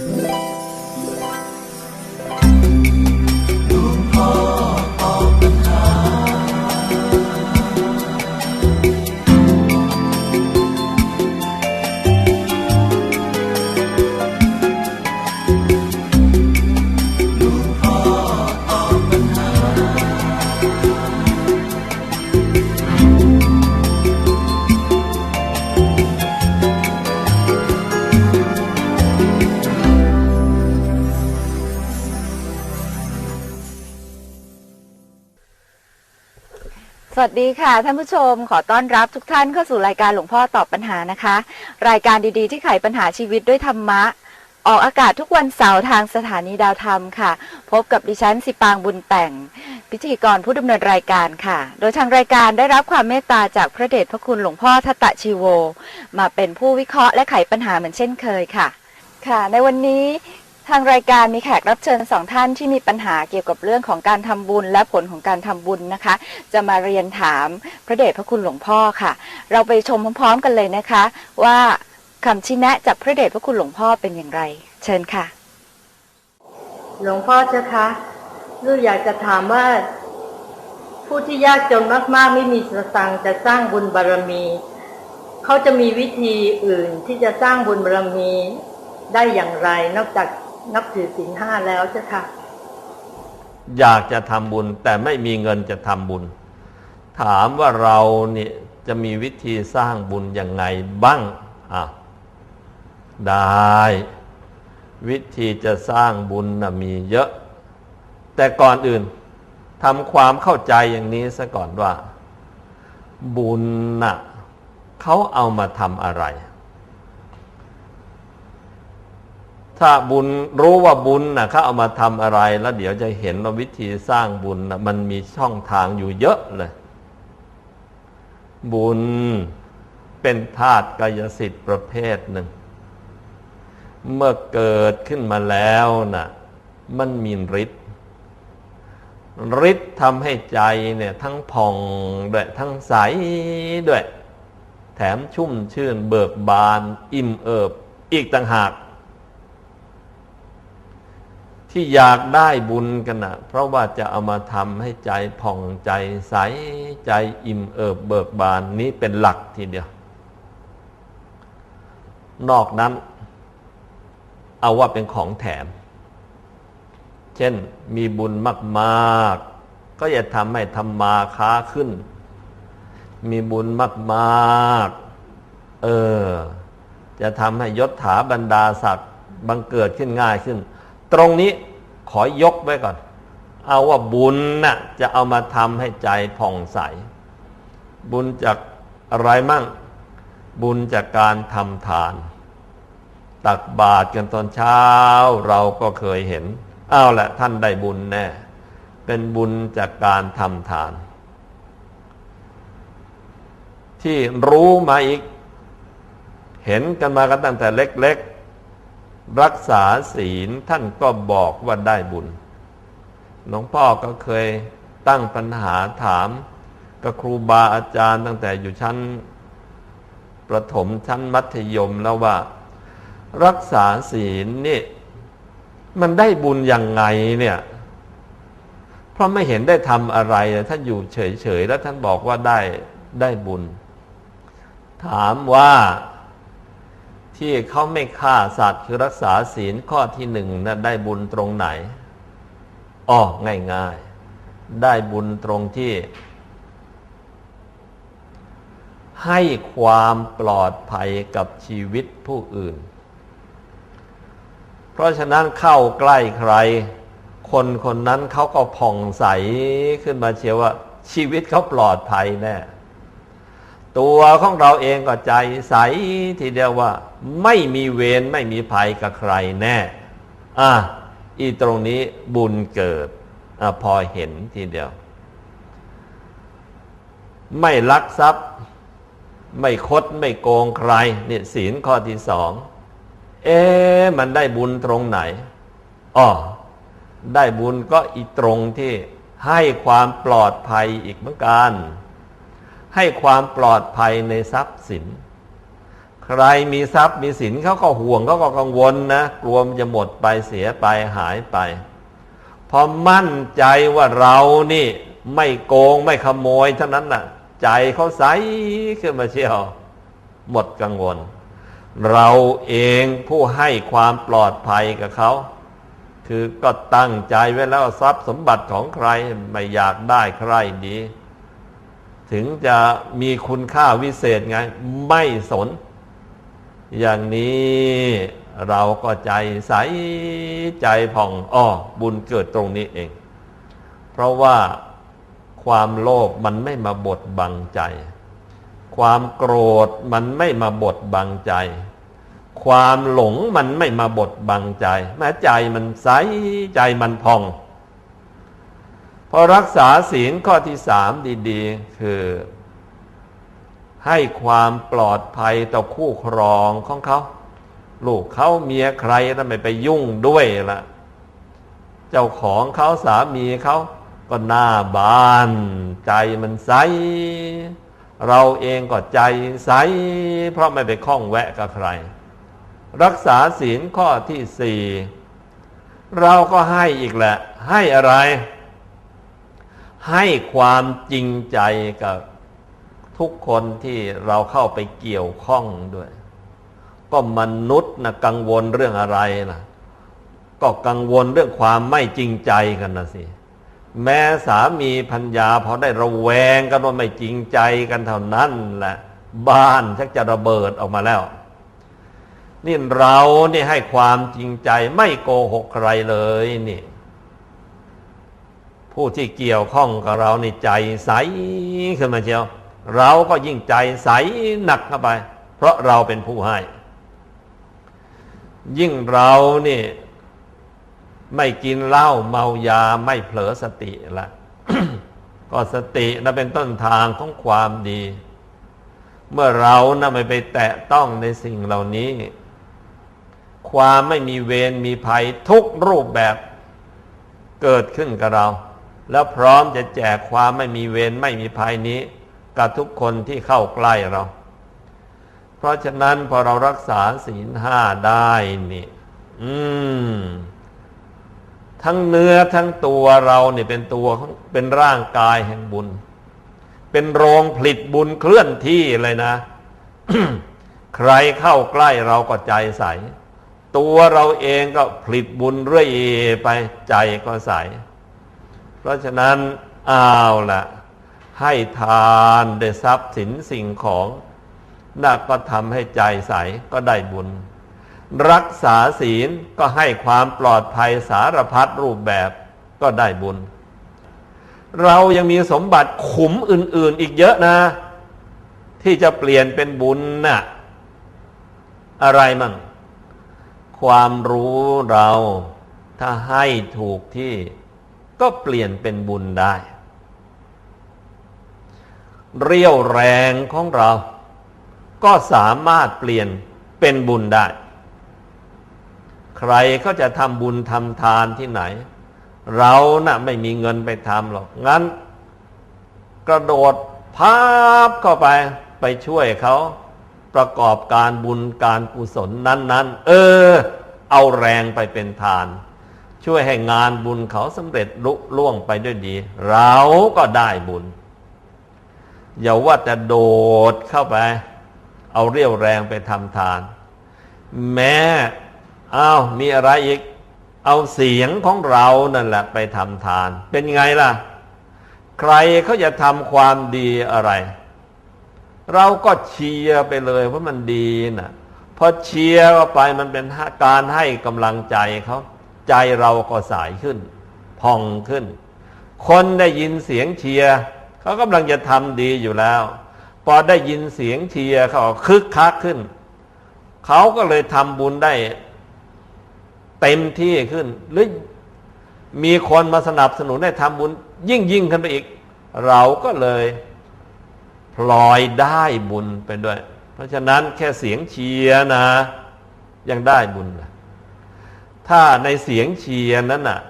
ส วัสดีค่ะท่านผู้ชมขอต้อนรับทุกท่านเข้าสู่รายการหลวงพ่อตอบปัญหานะคะ รายการดีๆ ที่ไขปัญหาชีวิตด้วยธรรมะ ออกอากาศทุกวันเสาร์ทางสถานีดาวธรรมค่ะ พบกับดิฉันสิปางบุญแต่ง พิธีกรผู้ดำเนินรายการค่ะ โดยทางรายการได้รับความเมตตาจากพระเดชพระคุณหลวงพ่อทัตตะชีโว มาเป็นผู้วิเคราะห์และไขปัญหาเหมือนเช่นเคยค่ะ ค่ะ ในวันนี้ ทางรายการมีแขกรับเชิญสองท่านที่มีปัญหาเกี่ยวกับเรื่องของการทำบุญและผลของการทำบุญนะคะ จะมาเรียนถามพระเดชพระคุณหลวงพ่อค่ะ เราไปชมพร้อมๆกันเลยนะคะ ว่าคำชี้แนะจากพระเดชพระคุณหลวงพ่อเป็นอย่างไร เชิญค่ะ หลวงพ่อเจ้าคะลูกอยากจะถามว่า ผู้ที่ยากจนมากๆไม่มีสตังค์จะสร้างบุญบารรมี เขาจะมีวิธีอื่นที่จะสร้างบุญบารรมีได้อย่างไร นอกจาก นับถือศีลห้าแล้วเจ้าค่ะ อยากจะทำบุญ แต่ไม่มีเงินจะทำบุญ ถามว่าเราเนี่ยจะมีวิธีสร้างบุญยังไงบ้างอะได้ วิธีจะสร้างบุญนะมีเยอะ แต่ก่อนอื่นทำความเข้าใจอย่างนี้ซะก่อนว่า บุญน่ะเขาเอามาทำอะไร ถ้าบุญรู้ว่าบุญนะเขาเอามาทำอะไร แล้วเดี๋ยวจะเห็นว่าวิธีสร้างบุญนะมันมีช่องทางอยู่เยอะเลย บุญเป็นธาตุกายสิทธิ์ประเภทหนึ่ง เมื่อเกิดขึ้นมาแล้วนะมันมีฤทธิ์ฤทธิ์ทำให้ใจเนี่ยทั้งผ่องด้วยทั้งใสด้วย แถมชุ่มชื่นเบิกบาน อิ่มเอิบอีกต่างหาก ที่อยากได้บุญกันนะเพราะว่าจะเอามาทำให้ใจผ่องใจใสใจอิ่มเอิบเบิกบานนี้เป็นหลักทีเดียว นอกนั้น เอาว่าเป็นของแถม เช่นมีบุญมากๆ ก็อย่าทำให้ทำมาค้าขึ้น มีบุญมากๆ เออ จะทำให้ยศถาบรรดาศักดิ์บังเกิดขึ้นง่ายขึ้น ตรงนี้ขอยกไว้ก่อน เอาว่าบุญน่ะจะเอามาทำให้ใจผ่องใส บุญจากอะไรมั่ง บุญจากการทำทาน ตักบาตรกันตอนเช้าเราก็เคยเห็น เอาแหละท่านได้บุญแน่ เป็นบุญจากการทำทาน ที่รู้มาอีก เห็นกันมากันตั้งแต่เล็กๆ รักษาศีลท่านก็บอกว่าได้บุญ หลวงพ่อก็เคยตั้งปัญหาถามกับครูบาอาจารย์ตั้งแต่อยู่ชั้น ประถมชั้นมัธยมแล้วว่า รักษาศีลนี่มันได้บุญยังไงเนี่ย เพราะไม่เห็นได้ทำอะไรท่านอยู่เฉยๆ แล้วท่านบอกว่าได้ได้บุญ ถามว่า ที่เขาไม่ฆ่าสัตว์คือรักษาศีลข้อที่หนึ่งนะได้บุญตรงไหนอ๋อง่ายๆ ได้บุญตรงที่ ให้ความปลอดภัยกับชีวิตผู้อื่น เพราะฉะนั้นเข้าใกล้ใคร คนคนนั้นเขาก็ผ่องใสขึ้นมาเชียวว่าชีวิตเขาปลอดภัยแน่ ตัวของเราเองก็ใจใสทีเดียวว่า ไม่มีเวรไม่มีภัยกับใครแน่ อะอีตรงนี้บุญเกิดอพอเห็นทีเดียว ไม่ลักทรัพย์ ไม่คดไม่โกงใครนี่ศีลข้อที่สองเอ๊มันได้บุญตรงไหนอ๋อได้บุญก็อีตรงที่ให้ความปลอดภัยอีกเหมือนกัน ให้ความปลอดภัยในทรัพย์สิน ใครมีทรัพย์มีสินเขาก็ห่วงเขาก็กังวลนะกลัวมันจะหมดไปเสียไปหายไป พอมั่นใจว่าเรานี่ ไม่โกงไม่ขโมยเท่านั้นน่ะ ใจเขาใสขึ้นมาเชียว หมดกังวล เราเองผู้ให้ความปลอดภัยกับเขาคือก็ตั้งใจไว้แล้วทรัพย์สมบัติของใครไม่อยากได้ใครดี ถึงจะมีคุณค่าวิเศษไง ไม่สน อย่างนี้เราก็ใจใสใจผ่องอ้อบุญเกิดตรงนี้เอง เพราะว่าความโลภมันไม่มาบดบังใจ ความโกรธมันไม่มาบดบังใจ ความหลงมันไม่มาบดบังใจ แม้ใจมันใสใจมันพอง พอรักษาศีลข้อที่สามดีๆ คือ ให้ความปลอดภัยต่อคู่ครองของเขา ลูกเขาเมียใครแล้วไม่ไปยุ่งด้วยละเจ้าของเขาสามีเขาก็หน้าบาน ใจมันใส เราเองก็ใจใส เพราะไม่ไปคล้องแวะกับใคร รักษาศีลข้อที่สี่เราก็ให้อีกแหละ ให้อะไร ให้ความจริงใจกับทุกคนที่เราเข้าไปเกี่ยวข้องด้วย ก็มนุษย์นะกังวลเรื่องอะไรล่ะ ก็กังวลเรื่องความไม่จริงใจกันนะสิแม้สามีพัญญาพอได้ระแวงกันว่าไม่จริงใจกันเท่านั้นแหละบ้านชักจะระเบิดออกมาแล้ว นี่เรานี่ให้ความจริงใจไม่โกหกใครเลยนี่ ผู้ที่เกี่ยวข้องกับเรานี่ใจใสขึ้นมาเชียว เราก็ยิ่งใจใสหนักเข้าไป เพราะเราเป็นผู้ให้ ยิ่งเรานี่ไม่กินเหล้าเมายาไม่เผลอสติละก็สตินะเป็นต้นทางของความดี เมื่อเรานะไม่ไปแตะต้องในสิ่งเหล่านี้ ความไม่มีเวรมีภัยทุกรูปแบบเกิดขึ้นกับเรา แล้วพร้อมจะแจกความไม่มีเวรไม่มีภัยนี้กับทุกคนที่เข้าใกล้เรา เพราะฉะนั้นพอเรารักษาศีลห้าได้นี่ อืม ทั้งเนื้อทั้งตัวเราเนี่ยเป็นตัวเป็นร่างกายแห่งบุญ เป็นโรงผลิตบุญเคลื่อนที่เลยนะ ใครเข้าใกล้เราก็ใจใส ตัวเราเองก็ผลิตบุญเรื่อยไปใจก็ใส เพราะฉะนั้นเอาละให้ทานได้ทรัพย์สินสิ่งของน่าก็ทำให้ใจใสก็ได้บุญ รักษาศีลก็ให้ความปลอดภัยสารพัดรูปแบบก็ได้บุญ เรายังมีสมบัติขุมอื่น ๆ อีกเยอะนะ ที่จะเปลี่ยนเป็นบุญน่ะอะไรมั่ง ความรู้เราถ้าให้ถูกที่ ก็เปลี่ยนเป็นบุญได้ เรี่ยวแรงของเรา ก็สามารถเปลี่ยนเป็นบุญได้ ใครก็จะทำบุญทำทานที่ไหน เรานะ่ะไม่มีเงินไปทำหรอก งั้น กระโดดพาบเข้าไปไปช่วยเขาประกอบการบุญการกุศลนั้น ๆ เออ เอาแรงไปเป็นทาน ช่วยให้งานบุญเขาสำเร็จลุล่วงไปด้วยดี เราก็ได้บุญ อย่าว่าจะโดดเข้าไป เอาเรี่ยวแรงไปทำทาน แม้อ้าวมีอะไรอีก เอาเสียงของเรานั่นแหละไปทำทาน เป็นไงล่ะ ใครเขาจะทำความดีอะไร เราก็เชียร์ไปเลยว่ามันดีนะ่ะพอเชียร์ไปมันเป็นการให้กำลังใจเขา ใจเราก็สายขึ้น พองขึ้น คนได้ยินเสียงเชียร์เขากำลังจะทำดีอยู่แล้ว พอได้ยินเสียงเชียร์เขาคึกคักขึ้น เขาก็เลยทำบุญได้เต็มที่ขึ้น หรือมีคนมาสนับสนุนให้ทำบุญ ยิ่งยิ่งขึ้นไปอีก เราก็เลยพลอยได้บุญไปด้วย เพราะฉะนั้นแค่เสียงเชียร์นะ ยังได้บุญนะ ถ้าในเสียงเชียร์นั้นน่ะ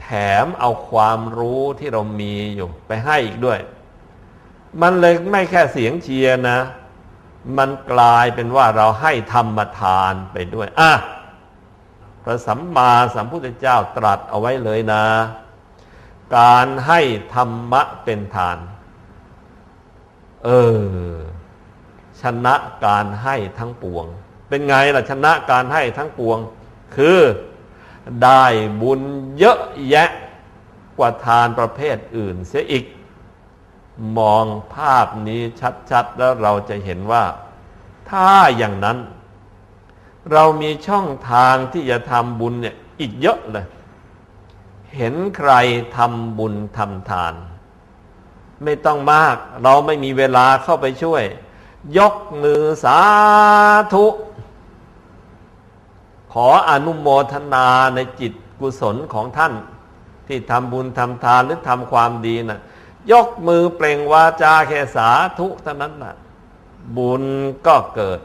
แถมเอาความรู้ที่เรามีอยู่ไปให้อีกด้วย มันเลยไม่แค่เสียงเชียร์นะ มันกลายเป็นว่าเราให้ธรรมทานไปด้วย อะพระสัมมาสัมพุทธเจ้าตรัสเอาไว้เลยนะ การให้ธรรมะเป็นทาน เออ ชนะการให้ทั้งปวง เป็นไงล่ะชนะการให้ทั้งปวง คือได้บุญเยอะแยะกว่าทานประเภทอื่นเสียอีก มองภาพนี้ชัดๆ แล้วเราจะเห็นว่า ถ้าอย่างนั้น เรามีช่องทางที่จะทำบุญเนี่ยอีกเยอะเลย เห็นใครทำบุญทำทาน ไม่ต้องมาก เราไม่มีเวลาเข้าไปช่วย ยกมือสาธุ ขออนุโมทนาในจิตกุศลของท่าน ที่ทำบุญทำทานหรือทำความดีนะ่ะ ยกมือเปล่งวาจาแค่สาธุเท่านั้นนะ่ะ บุญก็เกิด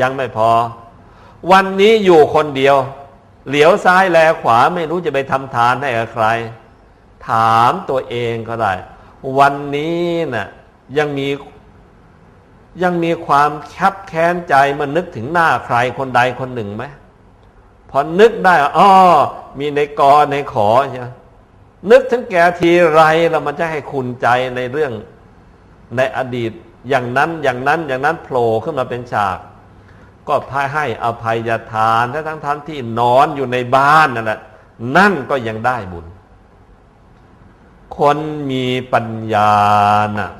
ยังไม่พอ วันนี้อยู่คนเดียว เหลียวซ้ายแลขวาไม่รู้จะไปทำทานให้กับใคร ถามตัวเองก็ได้ วันนี้น่ะยังมี ยังมีความคับแค้นใจมานึกถึงหน้าใครคนใดคนหนึ่งไหมพอนึกได้อ๋อมีในกอในขอใช่ไหมนึกถึงแกทีไรแล้วมันจะให้คุณใจในเรื่องในอดีตอย่างนั้นอย่างนั้นอย่างนั้นโผล่ขึ้นมาเป็นฉาก ก็พายให้อภัยทานทั้งทั้งท่านที่นอนอยู่ในบ้านนั่นแหละนั่นก็ยังได้บุญ คนมีปัญญาน่ะ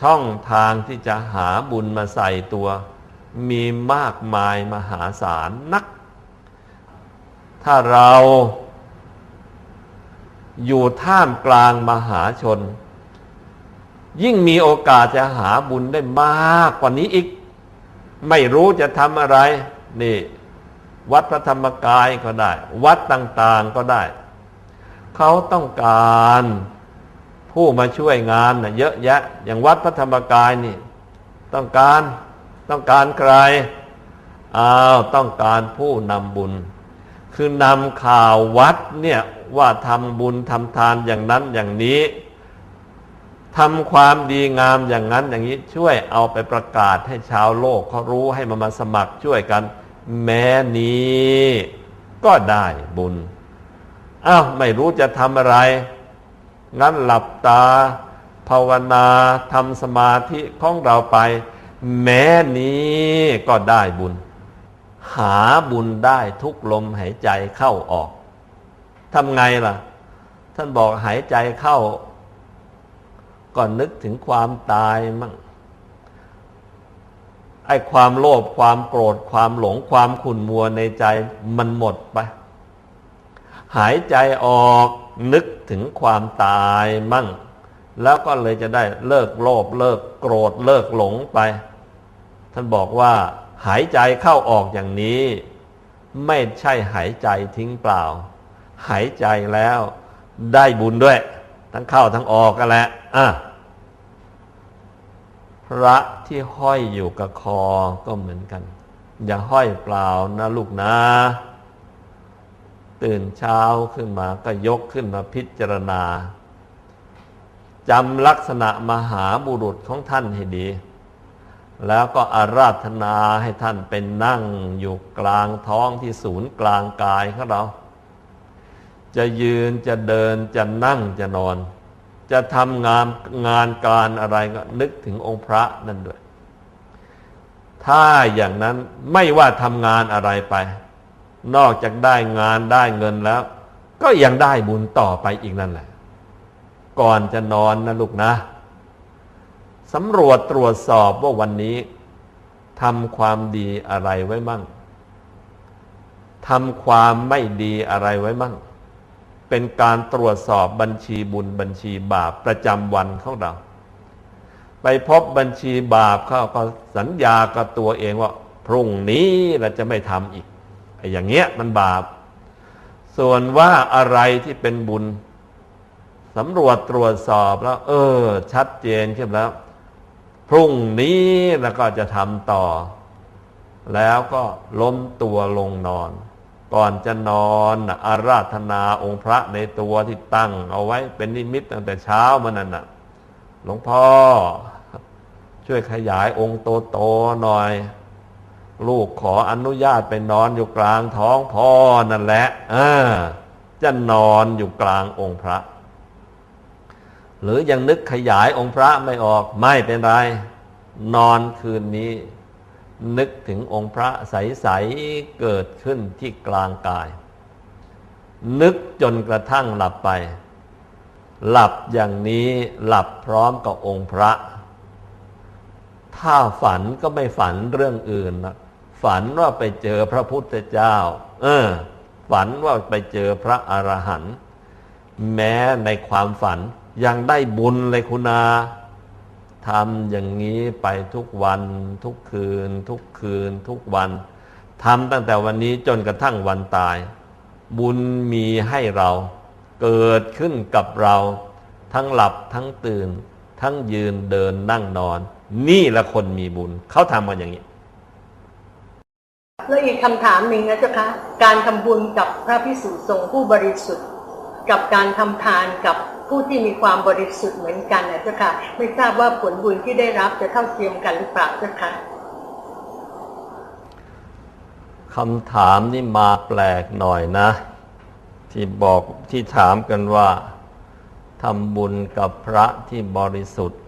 ช่องทางที่จะหาบุญมาใส่ตัว มีมากมายมหาศาลนัก ถ้าเราอยู่ท่ามกลางมหาชน ยิ่งมีโอกาสจะหาบุญได้มากกว่านี้อีก ไม่รู้จะทำอะไร นี่ วัดพระธรรมกายก็ได้ วัดต่างๆก็ได้ เขาต้องการ ผู้มาช่วยงานนะเยอะแยะ อย่างวัดพระธรรมกายนี่ ต้องการต้องการใครอ้าวต้องการผู้นำบุญ คือนำข่าววัดเนี่ยว่าทำบุญทำทานอย่างนั้นอย่างนี้ทำความดีงามอย่างนั้นอย่างนี้ช่วยเอาไปประกาศให้ชาวโลกเขารู้ให้มามาสมัครช่วยกัน แม้นี้ก็ได้บุญอ้าวไม่รู้จะทำอะไร งั้นหลับตา ภาวนาทำสมาธิของเราไป แม้นี้ก็ได้บุญ หาบุญได้ทุกลมหายใจเข้าออกทำไงล่ะ ท่านบอกหายใจเข้าก่อนนึกถึงความตายมั่งไอ้ความโลภความโกรธความหลงความขุ่นมัวในใจมันหมดไป หายใจออก นึกถึงความตายมั่ง แล้วก็เลยจะได้เลิกโลภเลิกโกรธเลิกหลงไป ท่านบอกว่า หายใจเข้าออกอย่างนี้ ไม่ใช่หายใจทิ้งเปล่า หายใจแล้วได้บุญด้วย ทั้งเข้าทั้งออกกันแหละอะพระที่ห้อยอยู่กับคอก็เหมือนกัน อย่าห้อยเปล่านะลูกนะ ตื่นเช้าขึ้นมาก็ยกขึ้นมาพิจารณาจำลักษณะมหาบุรุษของท่านให้ดี แล้วก็อาราธนาให้ท่านเป็นนั่งอยู่กลางท้องที่ศูนย์กลางกายของเรา จะยืนจะเดินจะนั่งจะนอน จะทำงานงานการอะไรก็นึกถึงองค์พระนั่นด้วย ถ้าอย่างนั้นไม่ว่าทำงานอะไรไป นอกจากได้งานได้เงินแล้ว ก็ยังได้บุญต่อไปอีกนั่นแหละ ก่อนจะนอนนะลูกนะสำรวจตรวจสอบว่าวันนี้ทำความดีอะไรไว้มั่งทำความไม่ดีอะไรไว้มั่ง เป็นการตรวจสอบบัญชีบุญบัญชีบาปประจำวันของเรา ไปพบบัญชีบาปเขาก็สัญญากับตัวเองว่า พรุ่งนี้เราจะไม่ทำอีก อ้อย่างเงี้ยมันบาป ส่วนว่าอะไรที่เป็นบุญสำรวจตรวจสอบแล้ว เออ ชัดเจนขึ้นแล้ว พรุ่งนี้แล้วก็จะทำต่อ แล้วก็ล้มตัวลงนอน ก่อนจะนอนอาราธนาองค์พระในตัวที่ตั้ง เอาไว้เป็นนิมิตตั้งแต่เช้ามานั่นน่ะ หลวงพ่อ ช่วยขยายองค์โตๆหน่อย ลูกขออนุญาตไปนอนอยู่กลางท้องพ่อนั่นแหละเออจะนอนอยู่กลางองค์พระ หรือยังนึกขยายองค์พระไม่ออกไม่เป็นไร นอนคืนนี้ นึกถึงองค์พระใส ๆ เกิดขึ้นที่กลางกาย นึกจนกระทั่งหลับไป หลับอย่างนี้หลับพร้อมกับองค์พระ ถ้าฝันก็ไม่ฝันเรื่องอื่นนะ ฝันว่าไปเจอพระพุทธเจ้า เออ ฝันว่าไปเจอพระอรหันต์แม้ในความฝันยังได้บุญเลยคุณาทำอย่างนี้ไปทุกวัน ทุกคืน ทุกคืน ทุกวันทำตั้งแต่วันนี้จนกระทั่งวันตาย บุญมีให้เรา เกิดขึ้นกับเรา ทั้งหลับทั้งตื่น ทั้งยืนเดินนั่งนอน นี่ละคนมีบุญ เขาทำกันอย่างนี้ แล้วอีกคำถามหนึ่งนะเจ้าคะการทำบุญกับพระพิสุสงฆ์ผู้บริสุทธิ์ กับการทำทานกับผู้ที่มีความบริสุทธิ์เหมือนกันนะเจ้าค่ะ ไม่ทราบว่าผลบุญที่ได้รับจะเท่าเทียมกันหรือเปล่าเจ้าคะคำถามนี่มาแปลกหน่อยนะ ที่บอกที่ถามกันว่าทำบุญกับพระที่บริสุทธิ์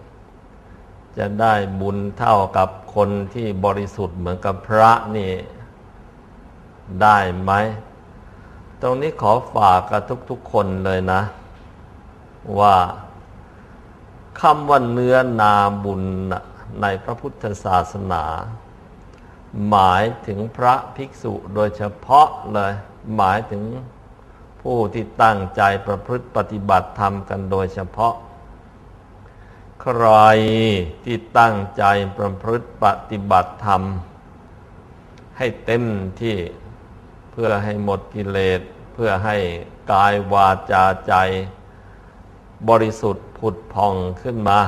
จะได้บุญเท่ากับคนที่บริสุทธิ์เหมือนกับพระนี่ ได้ไหม ตรงนี้ขอฝากกับทุกๆคนเลยนะ ว่าคำว่าเนื้อนาบุญในพระพุทธศาสนา หมายถึงพระภิกษุโดยเฉพาะเลย หมายถึงผู้ที่ตั้งใจประพฤติปฏิบัติธรรมกันโดยเฉพาะ ใครที่ตั้งใจประพฤติปฏิบัติธรรม ให้เต็มที่ พื่อให้หมดกิเลสเพื่อให้กายวาจาใจ บริสุทธิ์ผุดผ่องขึ้นมา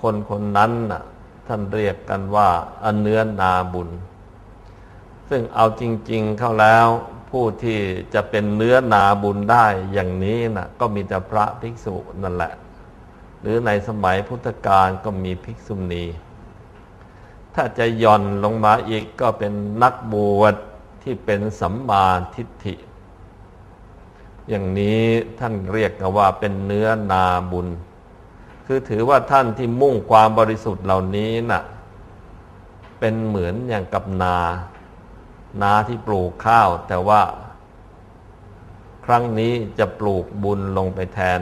คนคนนั้นน่ะท่านเรียกกันว่าอนเนื้อนาบุญ ซึ่งเอาจริง ๆเข้าแล้วผู้ที่จะเป็นเนื้อนาบุญได้อย่างนี้นะก็มีแต่พระภิกษุนั่นแหละ หรือในสมัยพุทธกาลก็มีภิกษุณี ถ้าจะย่อนลงมาอีกก็เป็นนักบวช ที่เป็นสัมมาทิฏฐิ อย่างนี้ท่านเรียกกันว่าเป็นเนื้อนาบุญ คือถือว่าท่านที่มุ่งความบริสุทธิ์เหล่านี้น่ะ เป็นเหมือนอย่างกับนา นาที่ปลูกข้าว แต่ว่า ครั้งนี้จะปลูกบุญลงไปแทน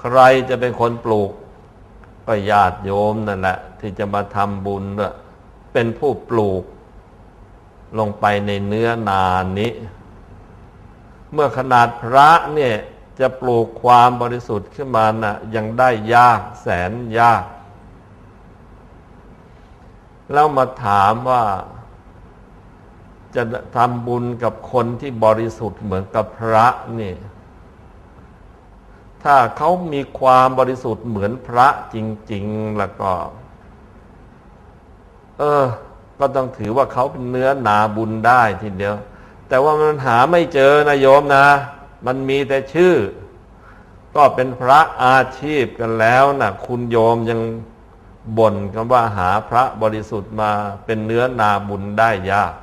ใครจะเป็นคนปลูกก็ญาติโยมนั่นแหละ ที่จะมาทำบุญเป็นผู้ปลูก ลงไปในเนื้อนานี้ เมื่อขนาดพระเนี่ยจะปลูกความบริสุทธิ์ขึ้นมานะ่ะยังได้ยากแสนยาก แล้วมาถามว่า จะทำบุญกับคนที่บริสุทธิ์เหมือนกับพระนี่ ถ้าเขามีความบริสุทธิ์เหมือนพระจริง ๆ แล้วก็ เออ ก็ต้องถือว่าเขาเป็นเนื้อนาบุญได้ทีเดียว แต่ว่ามันหาไม่เจอนะโยมนะ มันมีแต่ชื่อ ก็เป็นพระอาชีพกันแล้วนะคุณโยมยังบ่นกันว่าหาพระบริสุทธิ์มาเป็นเนื้อนาบุญได้ยาก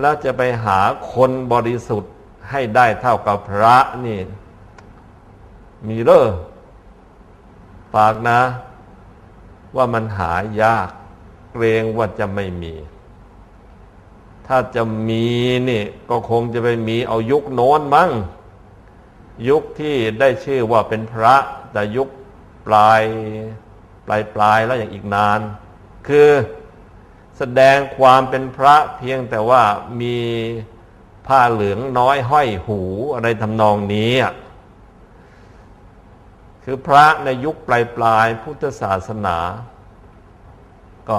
แล้วจะไปหาคนบริสุทธิ์ให้ได้เท่ากับพระนี่ มีเร่อฝากนะ ว่ามันหายาก เกรงว่าจะไม่มี ถ้าจะมีนี่ก็คงจะไปมีเอายุคโน้นมั้ง ยุคที่ได้ชื่อว่าเป็นพระแต่ยุคปลายปลายปลายแล้วอย่างอีกนาน คือแสดงความเป็นพระเพียงแต่ว่ามีผ้าเหลืองน้อยห้อยหูอะไรทำนองนี้ คือพระในยุคปลายปลายพุทธศาสนา ก็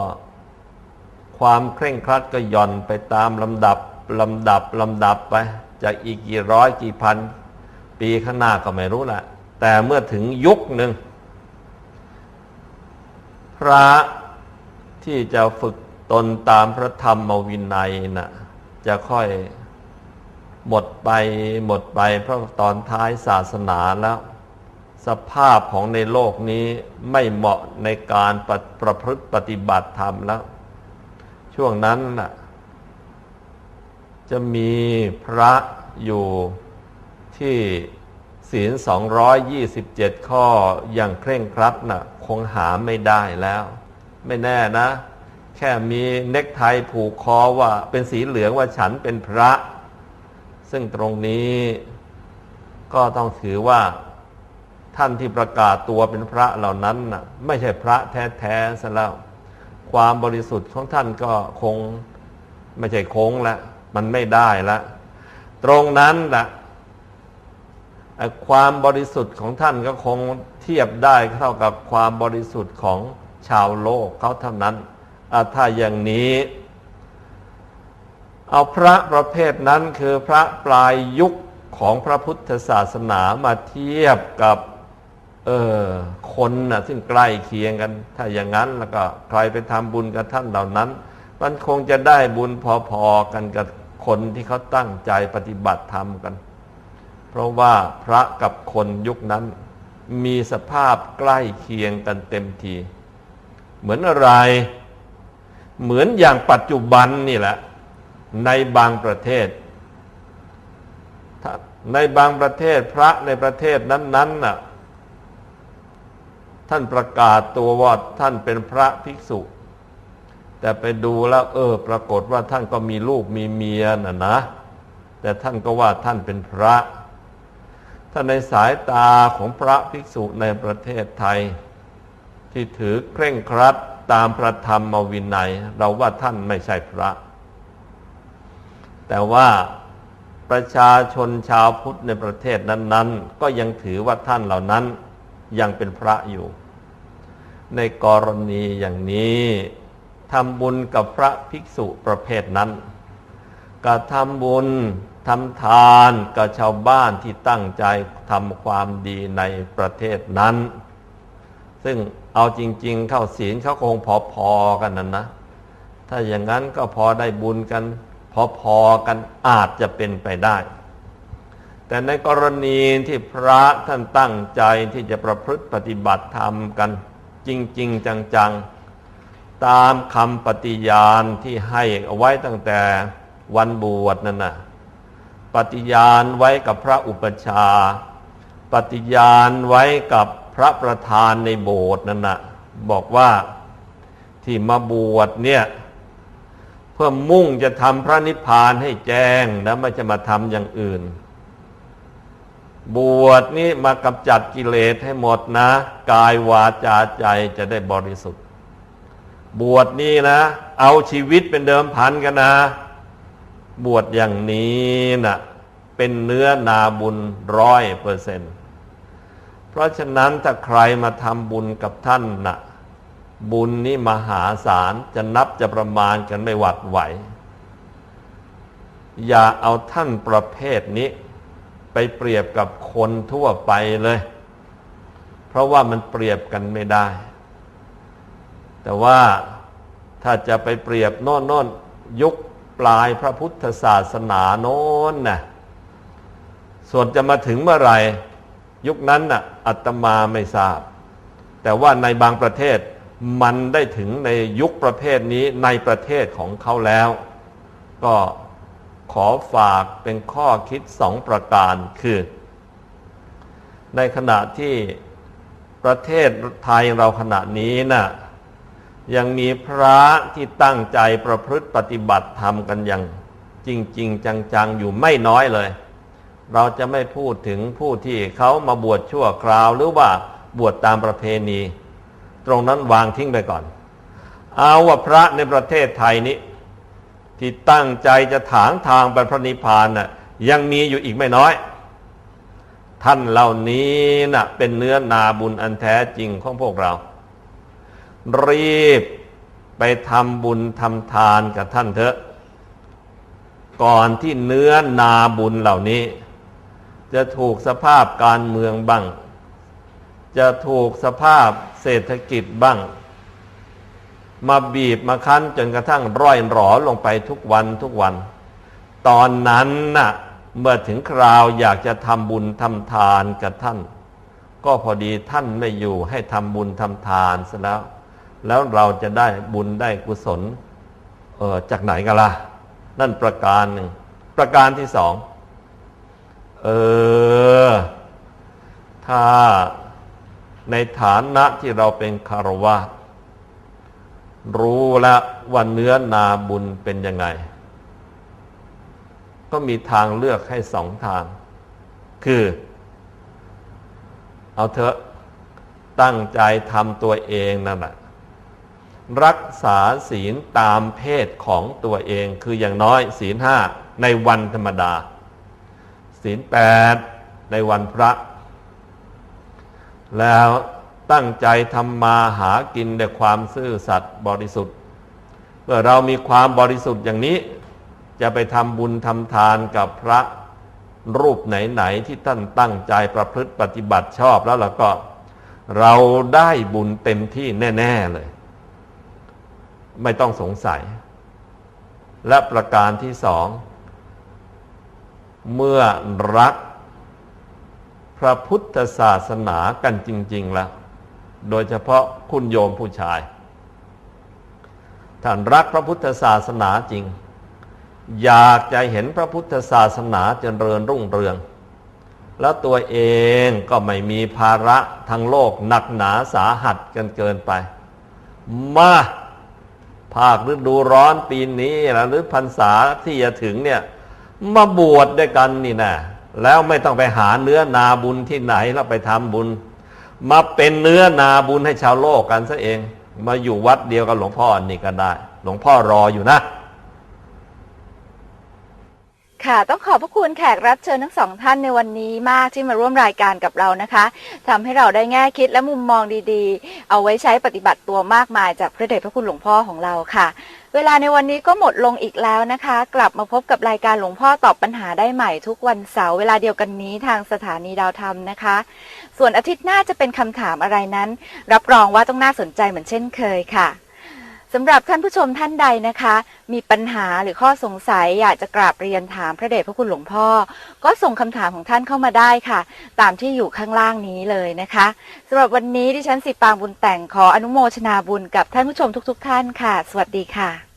ความเคร่งครัดก็หย่อนไปตามลำดับลำดับลำดับไปจากอีกกี่ร้อยกี่พัน ปีข้างหน้าก็ไม่รู้แหละแต่เมื่อถึงยุคหนึ่ง พระที่จะฝึกตนตามพระธรรมวินัยน่ะจะค่อยหมดไปหมดไปเพราะตอนท้ายศาสนาแล้ว สภาพของในโลกนี้ไม่เหมาะในการประประพฤติปฏิบัติธรรมแล้ว ช่วงนั้นน่ะ จะมีพระอยู่ที่ศีล227ข้ออย่างเคร่งครัดน่ะ คงหาไม่ได้แล้ว ไม่แน่นะ แค่มีเน็กไทผูกคอว่าเป็นสีเหลืองว่าฉันเป็นพระ ซึ่งตรงนี้ก็ต้องถือว่าท่านที่ประกาศตัวเป็นพระเหล่านั้นน่ะ ไม่ใช่พระแท้ๆซะแล้ว ความบริสุทธิ์ของท่านก็คงไม่ใช่คงแล้วมันไม่ได้ละตรงนั้นแหละความบริสุทธิ์ของท่านก็คงเทียบได้เท่ากับความบริสุทธิ์ของชาวโลกเขาเท่านั้นถ้าอย่างนี้ เอาพระประเภทนั้นคือพระปลายยุคของพระพุทธศาสนามาเทียบกับ เออ คนนะซึ่งใกล้เคียงกัน ถ้าอย่างนั้นแล้วก็ใครไปทำบุญกับท่านเหล่านั้น มันคงจะได้บุญพอๆกันกับคนที่เขาตั้งใจปฏิบัติธรรมกัน เพราะว่าพระกับคนยุคนั้น มีสภาพใกล้เคียงกันเต็มที เหมือนอะไร เหมือนอย่างปัจจุบันนี่แหละ ในบางประเทศในบางประเทศพระในประเทศนั้นๆน่ะ ท่านประกาศตัวว่าท่านเป็นพระภิกษุ แต่ไปดูแล้ว เออ ปรากฏว่าท่านก็มีลูกมีเมียน่ะนะ แต่ท่านก็ว่าท่านเป็นพระถ้านในสายตาของพระภิกษุในประเทศไทย ที่ถือเคร่งครัดตามพระธรรมวินัย เราว่าท่านไม่ใช่พระ แต่ว่าประชาชนชาวพุทธในประเทศนั้น ๆ ก็ยังถือว่าท่านเหล่านั้น ยังเป็นพระอยู่ ในกรณีอย่างนี้ทำบุญกับพระภิกษุประเภทนั้นก็ทำบุญทำทานกับชาวบ้านที่ตั้งใจทำความดีในประเทศนั้น ซึ่งเอาจริง ๆ เข้าศีลเขาคงพอๆกันนั่นนะ ถ้าอย่างนั้นก็พอได้บุญกันพอๆกันอาจจะเป็นไปได้ แต่ในกรณีที่พระท่านตั้งใจที่จะประพฤติปฏิบัติธรรมกัน จริง ๆ จัง ๆ ตามคำปฏิญาณที่ให้เอาไว้ตั้งแต่วันบวชนั่นนะปฏิญาณไว้กับพระอุปชา ปฏิญาณไว้กับพระประธานในโบสถ์นั่นนะบอกว่าที่มาบวชเนี่ยเพื่อมุ่งจะทำพระนิพพานให้แจ้งแล้วไม่จะมาทำอย่างอื่น บวชนี่มากำจัดกิเลสให้หมดนะ กายวาจาใจจะได้บริสุทธิ์ บวชนี่นะ เอาชีวิตเป็นเดิมพันกันนะ บวชอย่างนี้นะ่ะเป็นเนื้อนาบุญร้อยเปอร์เซนต์เพราะฉะนั้นถ้าใครมาทำบุญกับท่านนะ่ะ บุญนี้มหาศาลจะนับจะประมาณกันไม่หวัดไหว อย่าเอาท่านประเภทนี้ ไปเปรียบกับคนทั่วไปเลย เพราะว่ามันเปรียบกันไม่ได้ แต่ว่าถ้าจะไปเปรียบโน่นโน่นยุคปลายพระพุทธศาสนาโน้นนะส่วนจะมาถึงเมื่อไหร่ ยุคนั้นน่ะอัตมาไม่ทราบ แต่ว่าในบางประเทศมันได้ถึงในยุคประเภทนี้ในประเทศของเขาแล้ว ก็ ขอฝากเป็นข้อคิดสองประการคือ ในขณะที่ประเทศไทยเราขณะนี้นะ่ะยังมีพระที่ตั้งใจประพฤติปฏิบัติธรรมกันอย่าง จริง ๆ จัง ๆ อยู่ไม่น้อยเลย เราจะไม่พูดถึงผู้ที่เขามาบวชชั่วคราวหรือว่าบวชตามประเพณี ตรงนั้นวางทิ้งไปก่อน เอาว่าพระในประเทศไทยนี้ ที่ตั้งใจจะถางทางไปพระนิพพานน่ะยังมีอยู่อีกไม่น้อย ท่านเหล่านี้น่ะเป็นเนื้อนาบุญอันแท้จริงของพวกเรา รีบไปทำบุญทำทานกับท่านเถอะ ก่อนที่เนื้อนาบุญเหล่านี้ จะถูกสภาพการเมืองบ้าง จะถูกสภาพเศรษฐกิจบ้าง มาบีบมาคั้นจนกระทั่งร่อยหรอลงไปทุกวันทุกวัน ตอนนั้นน่ะเมื่อถึงคราวอยากจะทำบุญทำทานกับท่าน ก็พอดีท่านไม่อยู่ให้ทำบุญทำทานซะแล้ว แล้วเราจะได้บุญได้กุศลเออจากไหนกันล่ะ นั่นประการหนึ่ง ประการที่สอง เออ ถ้าในฐานะที่เราเป็นคารวะ รู้แล้วว่าเนื้อนาบุญเป็นยังไง ก็มีทางเลือกให้สองทาง คือ เอาเถอะตั้งใจทำตัวเองนั่นแหละรักษาศีลตามเพศของตัวเองคืออย่างน้อยศีลห้าในวันธรรมดา ศีลแปดในวันพระ แล้ว ตั้งใจทำมาหากินด้วยความซื่อสัตย์บริสุทธิ์ เมื่อเรามีความบริสุทธิ์อย่างนี้ จะไปทำบุญทำทานกับพระรูปไหนๆที่ท่านตั้งใจประพฤติปฏิบัติชอบแล้วเราก็ เราได้บุญเต็มที่แน่ ๆเลย ไม่ต้องสงสัย และประการที่สอง เมื่อรักพระพุทธศาสนากันจริง ๆ แล้ว โดยเฉพาะคุณโยมผู้ชาย ท่านรักพระพุทธศาสนาจริง อยากจะเห็นพระพุทธศาสนาเจริญรุ่งเรือง แล้วตัวเองก็ไม่มีภาระทางโลกหนักหนาสาหัสกันเกินไป มาภาคฤดูร้อนปีนี้นะหรือพรรษาที่จะถึงเนี่ย มาบวชด้วยกันนี่นะแล้วไม่ต้องไปหาเนื้อนาบุญที่ไหนแล้วไปทำบุญ มาเป็นเนื้อนาบุญให้ชาวโลกกันซะเอง มาอยู่วัดเดียวกับหลวงพ่อนี่ก็ได้ หลวงพ่อรออยู่นะค่ะต้องขอบพระคุณแขกรับเชิญทั้งสองท่านในวันนี้มากที่มาร่วมรายการกับเรานะคะทำให้เราได้แง่คิดและมุมมองดีๆ เอาไว้ใช้ปฏิบัติตัวมากมายจากพระเดชพระคุณหลวงพ่อของเราค่ะ เวลาในวันนี้ก็หมดลงอีกแล้วนะคะ กลับมาพบกับรายการหลวงพ่อตอบปัญหาได้ใหม่ทุกวันเสาร์เวลาเดียวกันนี้ทางสถานีดาวธรรมนะคะ ส่วนอาทิตย์หน้าจะเป็นคำถามอะไรนั้น รับรองว่าต้องน่าสนใจเหมือนเช่นเคยค่ะ สำหรับท่านผู้ชมท่านใดนะคะ มีปัญหาหรือข้อสงสัยอยากจะกราบเรียนถามพระเดชพระคุณหลวงพ่อ ก็ส่งคำถามของท่านเข้ามาได้ค่ะ ตามที่อยู่ข้างล่างนี้เลยนะคะสำหรับวันนี้ดิฉันสิปางบุญแต่งขออนุโมทนาบุญกับท่านผู้ชมทุก ๆ ท่านค่ะ สวัสดีค่ะ